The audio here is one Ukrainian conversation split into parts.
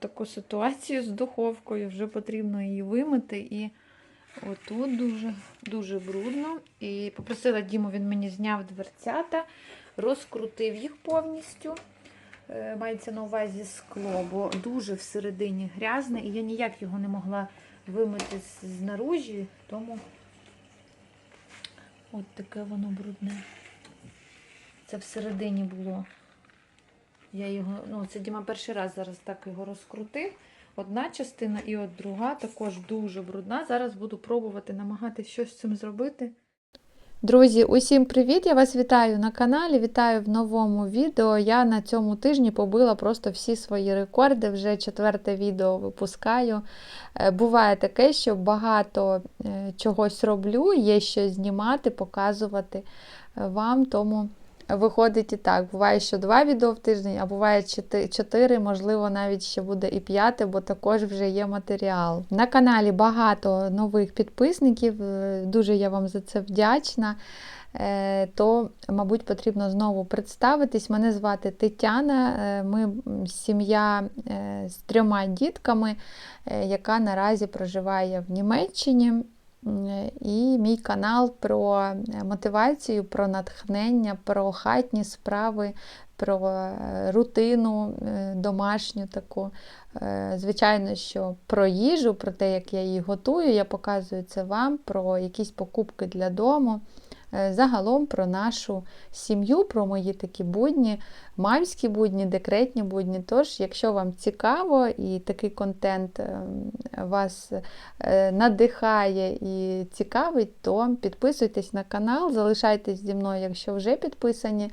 таку ситуацію з духовкою, вже потрібно її вимити. І отут дуже, дуже брудно. І попросила Діму, він мені зняв дверцята, розкрутив їх повністю. Е, Мається на увазі скло, бо дуже всередині грязне, і я ніяк його не могла вимити знаружі, тому от таке воно брудне. Це всередині було. Я його, ну, це Діма перший раз зараз так його розкрутив. Одна частина і от друга також дуже брудна. Зараз буду пробувати намагатися щось з цим зробити. Друзі, усім привіт! Я вас вітаю на каналі, вітаю в новому відео. Я на цьому тижні побила просто всі свої рекорди, вже четверте відео випускаю. Е, Буває таке, що багато е, чогось роблю, є що знімати, показувати е, вам, тому виходить і так. Буває, що два відео в тиждень, а буває чотири- можливо, навіть ще буде і п'яте, бо також вже є матеріал. На каналі багато нових підписників, е, дуже я вам за це вдячна. Е, То, мабуть, потрібно знову представитись. Мене звати Тетяна. е, Ми сім'я з трьома дітками, яка наразі проживає в Німеччині. І мій канал про е, мотивацію, про натхнення, про хатні справи, про е, рутину е, домашню таку. Звичайно, що про їжу, про те, як я її готую, я показую це вам, про якісь покупки для дому. Е, Загалом про нашу сім'ю, про мої такі будні, мамські будні, декретні будні. Тож, якщо вам цікаво і такий контент е, вас е, надихає і цікавить, то підписуйтесь на канал, залишайтесь зі мною, якщо вже підписані.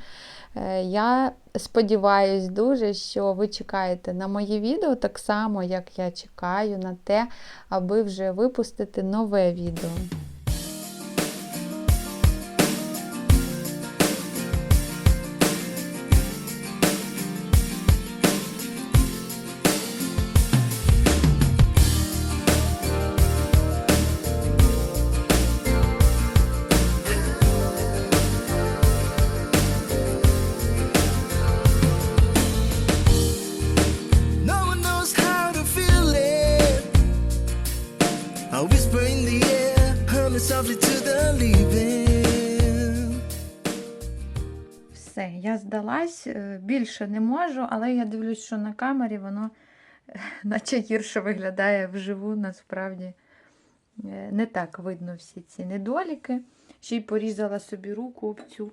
Е, Я сподіваюсь дуже, що ви чекаєте на мої відео так само, як я чекаю на те, аби вже випустити нове відео. Все, я здалась, е, більше не можу, але я дивлюсь, що на камері воно наче гірше виглядає вживу, насправді е, не так видно всі ці недоліки. Ще й порізала собі руку об цю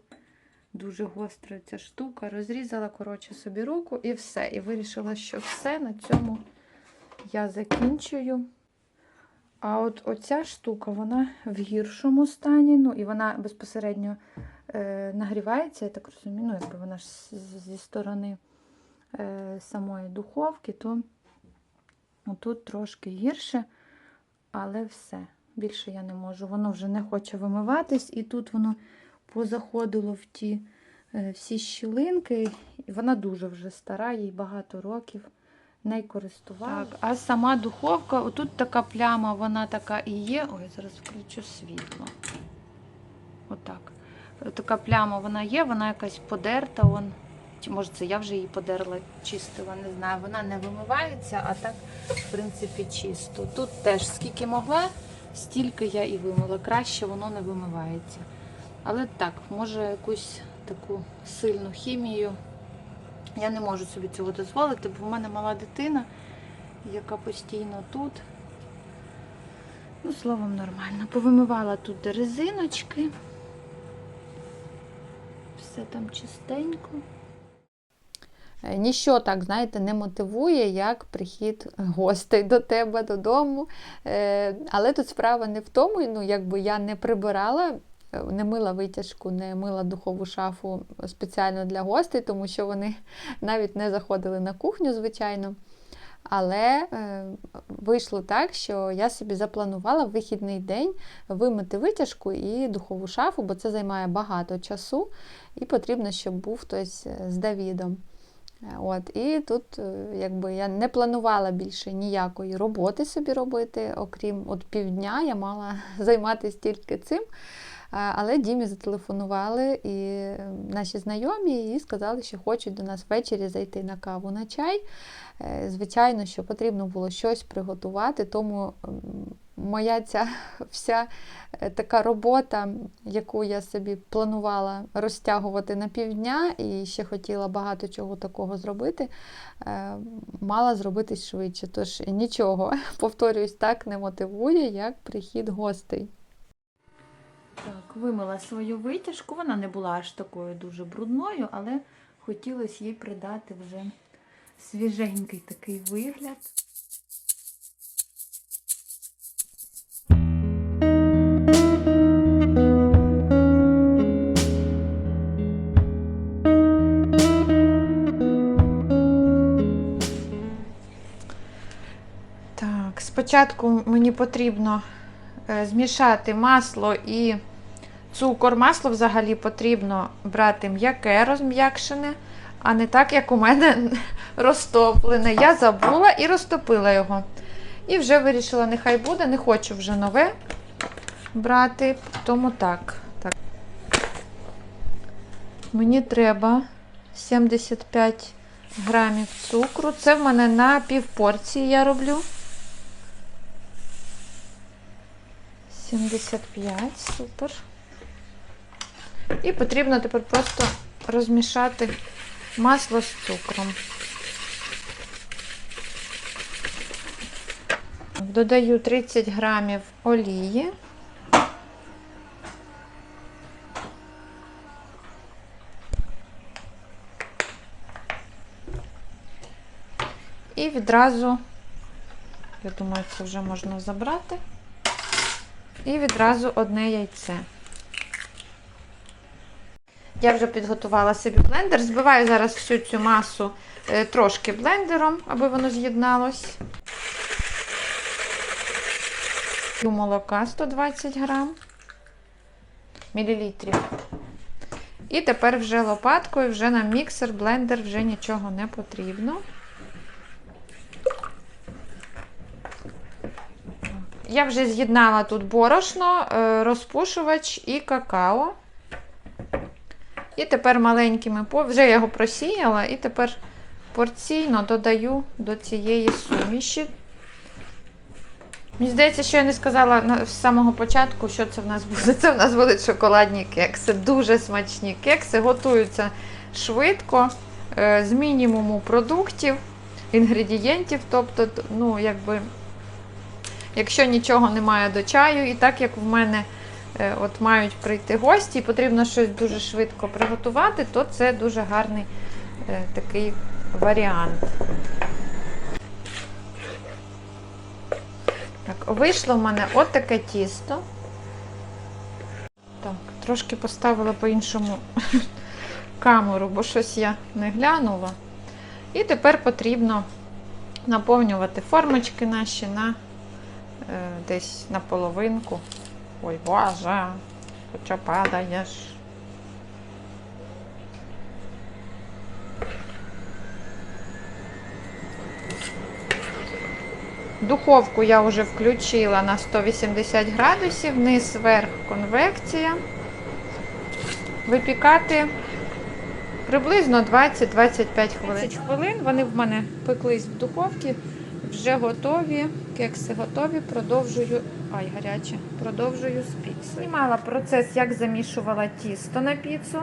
дуже гостра ця штука. Розрізала, коротше, собі руку і все. І вирішила, що все на цьому я закінчую. А от оця штука, вона в гіршому стані, ну і вона безпосередньо нагрівається, я так розумію, ну, якби вона ж зі сторони е, самої духовки, то тут трошки гірше, але все. Більше я не можу. Воно вже не хоче вимиватись, і тут воно позаходило в ті е, всі щілинки. Вона дуже вже стара, їй багато років. Не користувалася. Так, а сама духовка, отут така пляма, вона така і є. Ой, зараз включу світло. Отак. Така пляма вона є, вона якась подерта. Вон. Чи може це я вже її подерла, чистила, не знаю. Вона не вимивається, а так, в принципі, чисто. Тут теж скільки могла, стільки я і вимила. Краще воно не вимивається. Але так, може якусь таку сильну хімію. Я не можу собі цього дозволити, бо в мене мала дитина, яка постійно тут. Ну, словом, нормально. Повимивала тут резиночки. Все там чистенько. Е, Ніщо так, знаєте, не мотивує, як прихід гостей до тебе додому. Е, Але тут справа не в тому, ну, якби я не прибирала, е, не мила витяжку, не мила духову шафу спеціально для гостей, тому що вони навіть не заходили на кухню, звичайно. Але е, вийшло так, що я собі запланувала вихідний день вимити витяжку і духову шафу, бо це займає багато часу, і потрібно, щоб був хтось е, з Давідом. Е, От, і тут е, якби я не планувала більше ніякої роботи собі робити, окрім от півдня я мала займатися тільки цим. Але Дімі зателефонували і наші знайомі і сказали, що хочуть до нас ввечері зайти на каву на чай. Е, Звичайно, що потрібно було щось приготувати, тому моя ця вся е, така робота, яку я собі планувала розтягувати на півдня і ще хотіла багато чого такого зробити, е, мала зробитись швидше. Тож нічого, повторюсь, так не мотивує, як прихід гостей. Так, вимила свою витяжку. Вона не була аж такою дуже брудною, але хотілося їй придати вже свіженький такий вигляд. Так, спочатку мені потрібно змішати масло і цукор. Масло взагалі потрібно брати м'яке, розм'якшене, а не так, як у мене розтоплене. Я забула і розтопила його. І вже вирішила, нехай буде, не хочу вже нове брати, тому так. так. Мені треба 75 грамів цукру. Це в мене на півпорції я роблю. 75, супер. І потрібно тепер просто розмішати масло з цукром. Додаю 30 грамів олії. І відразу, я думаю, це вже можна забрати. І відразу одне яйце. Я вже підготувала собі блендер. Збиваю зараз всю цю масу е, трошки блендером, аби воно з'єдналось. Молока 120 грам мілілітрів. І тепер вже лопаткою, вже на міксер, блендер вже нічого не потрібно. Я вже з'єднала тут борошно, е, розпушувач і какао. І тепер маленькими, вже його просіяла, і тепер порційно додаю до цієї суміші. Мені здається, що я не сказала з самого початку, що це в нас буде. Це в нас будуть шоколадні кекси. Дуже смачні кекси, готуються швидко, е, з мінімуму продуктів, інгредієнтів. Тобто, ну, якби, якщо нічого немає до чаю, і так як в мене е, от мають прийти гості, і потрібно щось дуже швидко приготувати, то це дуже гарний е, такий варіант. Так, вийшло в мене от таке тісто. Так, трошки поставила по-іншому камеру, бо щось я не глянула. І тепер потрібно наповнювати формочки наші на десь на половинку. Ой, боже, хоча падаєш. Духовку я вже включила на 180 градусів, низ вверх конвекція. Випікати приблизно 20-25 хвилин. 20 хвилин вони в мене пеклись в духовці, вже готові. Кекси готові. Продовжую. Ай, гаряче. Продовжую з. Знімала процес, як замішувала тісто на піцу.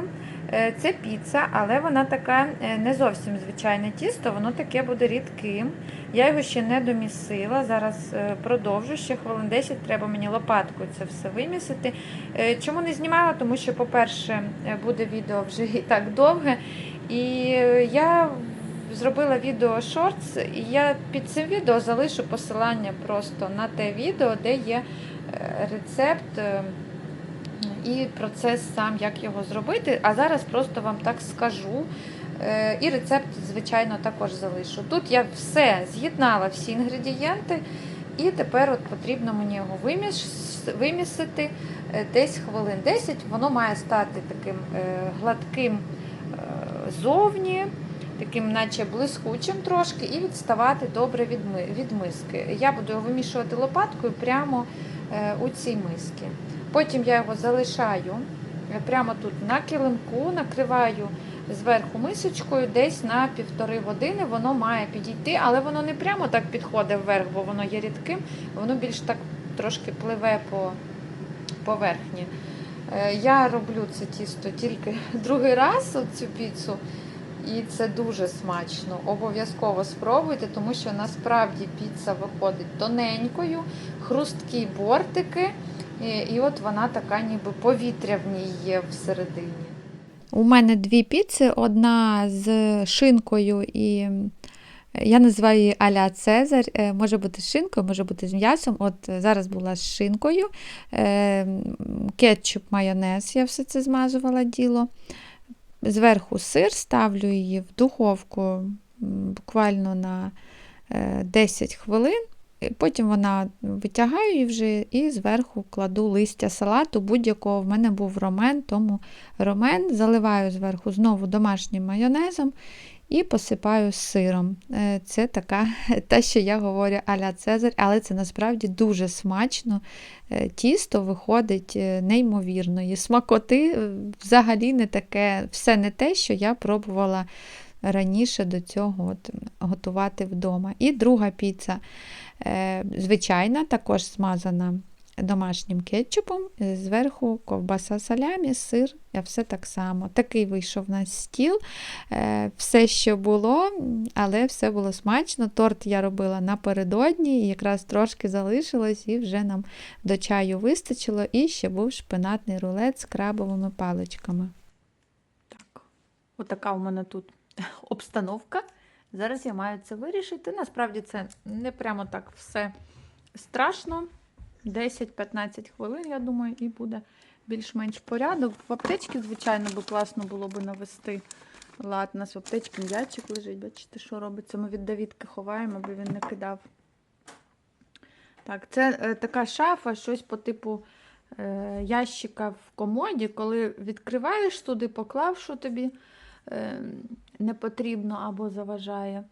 Е, Це піца, але вона така е, не зовсім звичайне тісто, воно таке буде рідким. Я його ще не домісила. Зараз е, продовжу ще хвилин 10. Треба мені лопаткою це все вимісити. Чому не знімала? Тому що, по-перше, буде відео вже і так довге. І я зробила відео шортс, і я під цим відео залишу посилання просто на те відео, де є е, рецепт. е, і процес сам, як його зробити. А зараз просто вам так скажу. Е, І рецепт, звичайно, також залишу. Тут я все з'єднала всі інгредієнти, і тепер от потрібно мені його вимісити десь хвилин 10. Воно має стати таким гладким зовні, таким, наче блискучим трошки, і відставати добре від, ми- від миски. Я буду його вимішувати лопаткою прямо е, у цій миски. Потім я його залишаю е, прямо тут на килимку, накриваю зверху мисочкою, десь на півтори години воно має підійти, але воно не прямо так підходить вверх, бо воно є рідким, воно більш так трошки пливе по поверхні. Е, Я роблю це тісто тільки другий раз, цю піцу, і це дуже смачно. Обов'язково спробуйте, тому що насправді піца виходить тоненькою, хрусткі бортики, і, от вона така ніби повітря в ній є всередині. У мене дві піци: одна з шинкою і я називаю її аля Цезарь. Е, Може бути з шинкою, може бути з м'ясом. От е, зараз була з шинкою. Е, Кетчуп, майонез, я все це змазувала діло. Зверху сир, ставлю її в духовку буквально на е, 10 хвилин. Потім вона витягаю її вже і зверху кладу листя салату будь-якого. В мене був ромен, тому ромен заливаю зверху знову домашнім майонезом і посипаю сиром. Е, Це така, те, що я говорю аля Цезарь, але це насправді дуже смачно. Е, Тісто виходить е, неймовірної смакоти, взагалі не таке, все не те, що я пробувала раніше до цього от, готувати вдома. І друга піца звичайна, також смазана домашнім кетчупом, е, зверху ковбаса салямі, сир, а все так само. Такий вийшов у нас стіл. Е, Все, що було, але все було смачно. Торт я робила напередодні, якраз трошки залишилось, і вже нам до чаю вистачило. І ще був шпинатний рулет з крабовими паличками. Так, отака у мене тут обстановка. Зараз я маю це вирішити. Насправді це не прямо так все страшно. 10-15 хвилин, я думаю, і буде більш-менш порядок. В аптечці, звичайно, би класно було би навести лад. У нас в аптечці м'ячик лежить. Бачите, що робиться? Ми від Давідки ховаємо, аби він не кидав. Так, це е, така шафа, щось по типу е, ящика в комоді, коли відкриваєш туди, поклав, що тобі е, не потрібно або заважає.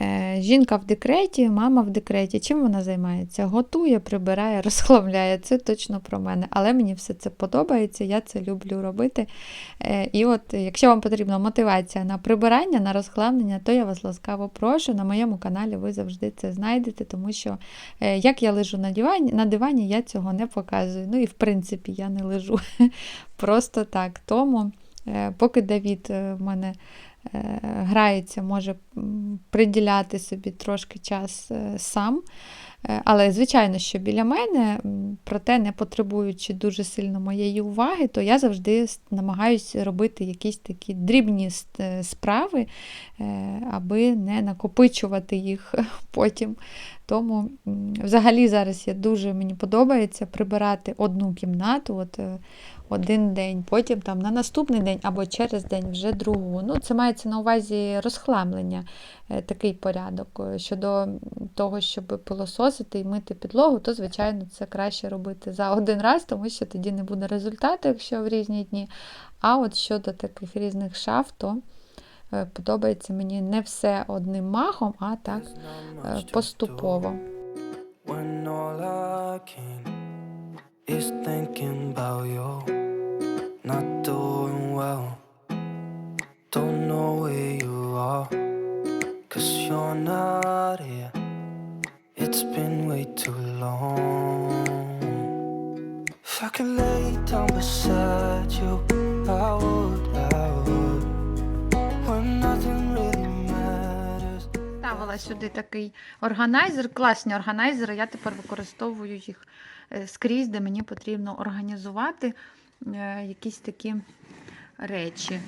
Е, Жінка в декреті, мама в декреті. Чим вона займається? Готує, прибирає, розхламляє. Це точно про мене. Але мені все це подобається, я це люблю робити. Е, І от, якщо вам потрібна мотивація на прибирання, на розхламлення, то я вас ласкаво прошу. На моєму каналі ви завжди це знайдете, тому що е, як я лежу на дивані, на дивані, я цього не показую. Ну і в принципі я не лежу просто так. Тому, поки Давід в мене грається, може приділяти собі трошки час е, сам. Е, Але, звичайно, що біля мене, проте не потребуючи дуже сильно моєї уваги, то я завжди намагаюся робити якісь такі дрібні е, справи, аби не накопичувати їх потім. Тому взагалі зараз я дуже мені подобається прибирати одну кімнату. От, е, один день, потім там на наступний день або через день вже другу. Ну, це мається на увазі розхламлення, е, такий порядок. Е, Щодо того, щоб пилососити і мити підлогу, то, звичайно, це краще робити за один раз, тому що тоді не буде результату, якщо в різні дні. А от щодо таких різних шаф, то подобається мені не все одним махом, а так е, поступово. It's been way too long. If I could lay down beside you, I would, Ставила сюди такий органайзер, класні органайзери. Я тепер використовую їх е, скрізь, де мені потрібно організувати е, якісь такі речі.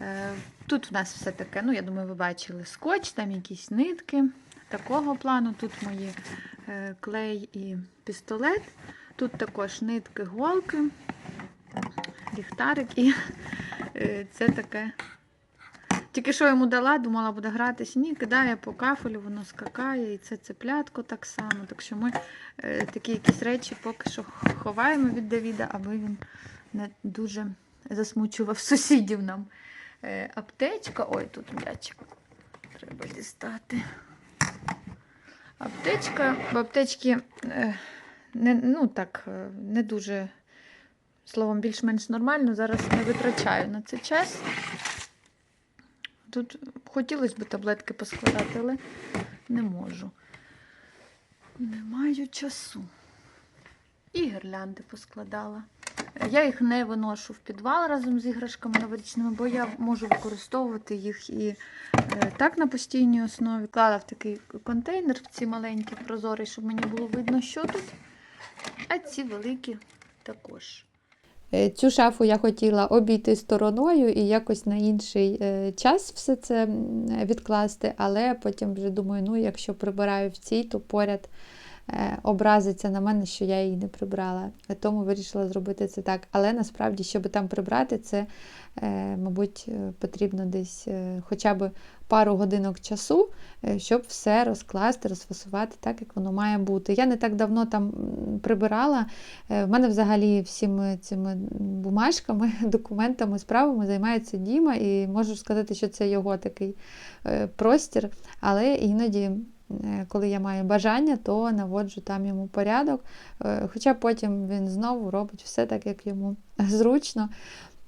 Е, Тут в нас все таке, ну, я думаю, ви бачили скотч, там якісь нитки такого плану. Тут мої клей і пістолет. Тут також нитки, голки, ліхтарик і це таке тільки що йому дала, думала, буде гратись. Ні, кидає по кафелю, воно скакає, і це цеплятко так само. Так що ми е, такі якісь речі поки що ховаємо від Давіда, аби він не дуже засмучував сусідів нам. Е, аптечка, ой, тут м'ячик. Треба дістати. Аптечка, в аптечці е, не, ну так, е, не дуже, словом, більш-менш нормально. Зараз не витрачаю на це час. Тут хотілося б таблетки поскладати, але не можу. Не маю часу. І гірлянди поскладала. Я їх не виношу в підвал разом з іграшками новорічними, бо я можу використовувати їх і е, так на постійній основі. Клала в такий контейнер, в ці маленькі прозорий, щоб мені було видно, що тут. А ці великі також. Е, Цю шафу я хотіла обійти стороною і якось на інший е, час все це відкласти, але потім вже думаю, ну якщо прибираю в цій, то поряд образиться на мене, що я її не прибрала. Е, Тому вирішила зробити це так. Але насправді, щоб там прибрати, це, е, мабуть, е, потрібно десь е, хоча б пару годинок часу, е, щоб все розкласти, розфасувати так, як воно має бути. Я не так давно там прибирала. Е, В мене взагалі всіми цими бумажками, документами, справами займається Діма, і можу сказати, що це його такий е, простір. Але іноді, е, коли я маю бажання, то наводжу там йому порядок. Е, Хоча потім він знову робить все так, як йому зручно.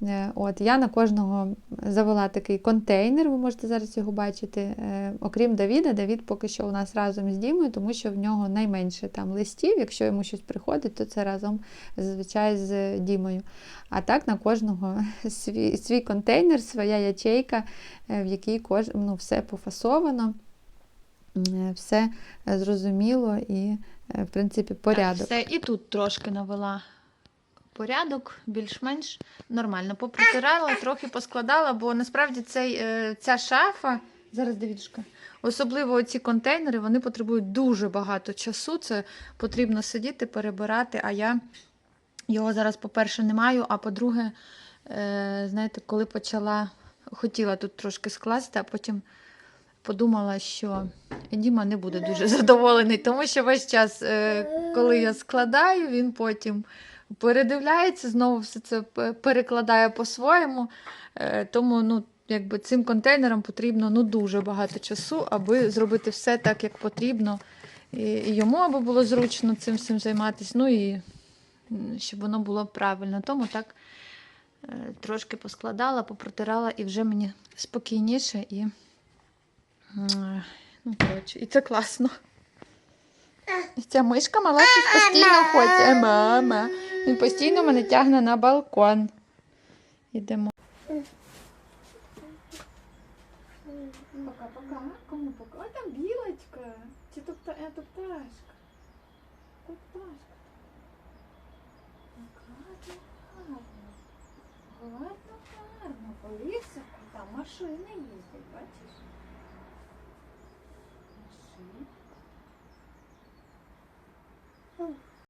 Е, От, я на кожного завела такий контейнер, ви можете зараз його бачити. Е, Окрім Давіда, Давід поки що у нас разом з Дімою, тому що в нього найменше там листів. Якщо йому щось приходить, то це разом зазвичай з Дімою. А так на кожного свій, свій контейнер, своя ячейка, е, в якій кож... ну, все пофасовано, е, все е, зрозуміло і, е, в принципі, порядок. Так, все, і тут трошки навела порядок, більш-менш нормально. Попротирала, трохи поскладала, бо насправді цей, е, ця шафа, зараз дивіться, особливо ці контейнери, вони потребують дуже багато часу. Це потрібно сидіти, перебирати. А я його зараз, по-перше, не маю, а по-друге, е, знаєте, коли почала, хотіла тут трошки скласти, а потім подумала, що Діма не буде дуже задоволений, тому що весь час, е, коли я складаю, він потім передивляється, знову все це перекладає по-своєму. Е, Тому ну, якби цим контейнерам потрібно ну, дуже багато часу, аби зробити все так, як потрібно. І, і йому аби було зручно цим всім займатися, ну і щоб воно було правильно. Тому так е, трошки поскладала, попротирала, і вже мені спокійніше і. Ну, коротше, і це класно. І ця мишка мала щось постійно хоче. Мама. Він постійно мене тягне на балкон. Ідемо. Пока-пока. Кому пока? Ой, там білочка. Чи то это пташка? То пташка. Гарно, гарно. Гарно, гарно. По лісу там машини їздять, бачиш?